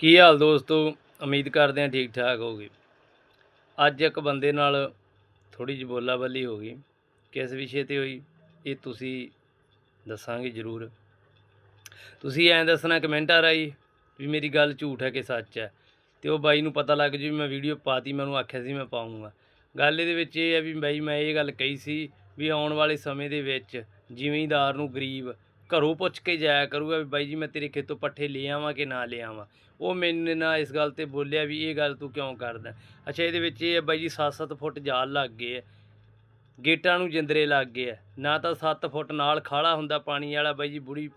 ਕੀ ਹਾਲ ਦੋਸਤੋ? ਉਮੀਦ ਕਰਦੇ ਹਾਂ ਠੀਕ ਠਾਕ ਹੋਗੇ ਅੱਜ ਇੱਕ ਬੰਦੇ ਨਾਲ ਥੋੜੀ ਜਿਹੀ ਬੋਲਾਬਲੀ ਹੋ ਗਈ। ਕਿਸ ਵਿਸ਼ੇ ਤੇ ਹੋਈ, ਇਹ ਤੁਸੀਂ ਦੱਸਾਂਗੇ ਜ਼ਰੂਰ। ਤੁਸੀਂ ਐਂ ਦੱਸਣਾ ਕਮੈਂਟਾਂ ਰਾਹੀਂ ਵੀ ਮੇਰੀ ਗੱਲ ਝੂਠ ਹੈ ਕਿ ਸੱਚ ਹੈ। ਤੇ ਉਹ ਬਾਈ ਨੂੰ ਪਤਾ ਲੱਗ ਜੂ ਵੀ ਮੈਂ ਵੀਡੀਓ ਪਾਤੀ, ਮੈਂ ਉਹਨੂੰ ਆਖਿਆ ਸੀ ਮੈਂ ਪਾਉਂਗਾ ਗੱਲ ਇਹਦੇ ਵਿੱਚ ਇਹ ਹੈ ਵੀ ਬਾਈ ਮੈਂ ਇਹ ਗੱਲ ਕਹੀ ਸੀ ਵੀ ਆਉਣ ਵਾਲੇ ਸਮੇਂ ਦੇ ਵਿੱਚ ਜ਼ਿਮੀਂਦਾਰ ਨੂੰ ਗਰੀਬ ਘਰੋਂ ਪੁੱਛ ਕੇ ਜਾਇਆ ਕਰੂਗਾ ਵੀ ਬਾਈ ਜੀ ਮੈਂ ਤੇਰੇ ਖੇਤੋਂ ਪੱਠੇ ਲੈ ਆਵਾਂ ਕਿ ਨਾ ਲੈ ਆਵਾਂ। ਉਹ ਮੈਨੂੰ ਨਾ ਇਸ ਗੱਲ ਤੇ ਬੋਲਿਆ ਵੀ ਇਹ ਗੱਲ ਤੂੰ ਕਿਉਂ ਕਰਦਾ? ਅੱਛਾ, ਇਹਦੇ ਵਿੱਚ ਇਹ ਹੈ ਬਾਈ ਜੀ 7-7 ਫੁੱਟ ਜਾਲ ਲੱਗ ਗਏ ਆ। ਗੇਟਾਂ ਨੂੰ ਜਿੰਦਰੇ ਲੱਗ ਗਏ ਆ। ਨਾ ਤਾਂ 7 ਫੁੱਟ ਨਾਲ ਖਾਲਾ ਹੁੰਦਾ ਪਾਣੀ ਵਾਲਾ ਬਾਈ ਜੀ ਬੁੜੀ,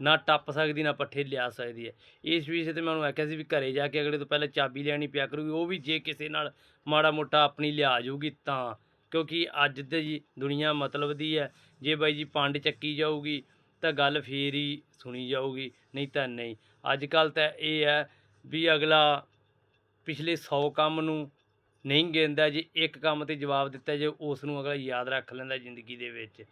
ਨਾ ਟੱਪ ਸਕਦੀ, ਨਾ ਪੱਠੇ ਲਿਆ ਸਕਦੀ ਹੈ। ਇਸ ਵਿਸ਼ੇ ਤੇ ਮੈਂ ਉਹਨੂੰ ਆਖਿਆ ਸੀ ਵੀ ਘਰੇ ਜਾ ਕੇ ਅਗਲੇ ਤੋਂ ਪਹਿਲਾਂ ਚਾਬੀ ਲੈਣੀ ਪਿਆ ਕਰੂਗੀ। ਉਹ ਵੀ ਜੇ ਕਿਸੇ ਨਾਲ ਮਾੜਾ ਮੋਟਾ ਆਪਣੀ ਲਿਆ ਜਾਊਗੀ ਤਾਂ। ਕਿਉਂਕਿ ਅੱਜ ਦੀ ਜੀ ਦੁਨੀਆ ਮਤਲਬ ਦੀ ਹੈ। ਜੇ ਬਾਈ ਜੀ ਪੰਡ ਚੱਕੀ ਜਾਊਗੀ ਤਾਂ ਗੱਲ ਫੇਰ ਹੀ ਸੁਣੀ ਜਾਊਗੀ ਨਹੀਂ ਤਾਂ ਨਹੀਂ। ਅੱਜ ਕੱਲ ਤਾਂ ਇਹ ਹੈ ਵੀ ਅਗਲਾ ਪਿਛਲੇ 100 ਕੰਮ ਨੂੰ ਨਹੀਂ ਗਿਣਦਾ ਜੇ ਇੱਕ ਕੰਮ ਤੇ ਜਵਾਬ ਦਿੱਤਾ ਜੇ ਉਸ ਨੂੰ ਅਗਲਾ ਯਾਦ ਰੱਖ ਲੈਂਦਾ ਜ਼ਿੰਦਗੀ ਦੇ ਵਿੱਚ।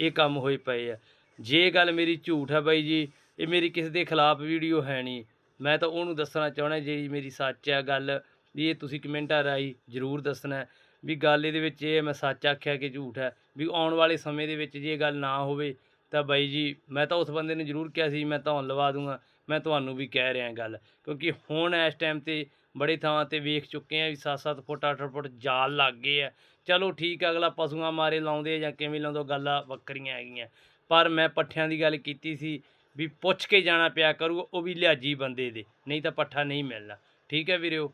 ਇਹ ਕੰਮ ਹੋਏ ਪਏ ਆ। ਜੇ ਗੱਲ ਮੇਰੀ ਝੂਠ ਹੈ ਬਾਈ ਜੀ ਇਹ ਮੇਰੀ ਕਿਸੇ ਦੇ ਖਿਲਾਫ ਵੀਡੀਓ ਹੈ ਨਹੀਂ। ਮੈਂ ਤਾਂ ਉਹਨੂੰ ਦੱਸਣਾ ਚਾਹਣਾ ਜਿਹੜੀ ਮੇਰੀ ਸੱਚ ਹੈ ਗੱਲ ਵੀ ਇਹ ਤੁਸੀਂ ਕਮੈਂਟਾਂ ਰਾਹੀਂ ਜ਼ਰੂਰ ਦੱਸਣਾ। ਵੀ ਗੱਲ ਇਹਦੇ ਵਿੱਚ ਇਹ ਹੈ, ਮੈਂ ਸੱਚ ਆਖਿਆ ਕਿ ਝੂਠ ਹੈ ਵੀ ਆਉਣ ਵਾਲੇ ਸਮੇਂ ਦੇ ਵਿੱਚ ਜੇ ਇਹ ਗੱਲ ਨਾ ਹੋਵੇ ਤਾਂ ਬਾਈ ਜੀ, ਮੈਂ ਤਾਂ ਉਸ ਬੰਦੇ ਨੂੰ ਜ਼ਰੂਰ ਕਿਹਾ ਸੀ, ਮੈਂ ਤੁਹਾਨੂੰ ਲਵਾ ਦੂੰਗਾ। ਮੈਂ ਤੁਹਾਨੂੰ ਵੀ ਕਹਿ ਰਿਹਾ ਗੱਲ, ਕਿਉਂਕਿ ਹੁਣ ਇਸ ਟਾਈਮ ਤੇ ਬੜੇ ਥਾਵਾਂ ਤੇ ਵੇਖ ਚੁੱਕੇ ਆ ਵੀ 7-7 ਫੁੱਟ 8 ਫੁੱਟ ਜਾਲ ਲੱਗ ਗਏ ਆ। ਚਲੋ ਠੀਕ ਅਗਲਾ ਪਸ਼ੂਆਂ ਮਾਰੇ ਲਾਉਂਦੇ ਜਾਂ ਕਿਵੇਂ ਲਾਉਂਦੇ ਉਹ ਗੱਲਾਂ ਵੱਖਰੀਆਂ ਹੈਗੀਆਂ। ਪਰ ਮੈਂ ਪੱਠਿਆਂ ਦੀ ਗੱਲ ਕੀਤੀ ਸੀ ਵੀ ਪੁੱਛ ਕੇ ਜਾਣਾ ਪਿਆ ਕਰੂ, ਉਹ ਵੀ ਲਿਆਜੀ ਬੰਦੇ ਦੇ, ਨਹੀਂ ਤਾਂ ਪੱਠਾ ਨਹੀਂ ਮਿਲਣਾ। ਠੀਕ ਹੈ ਵੀਰਿਓ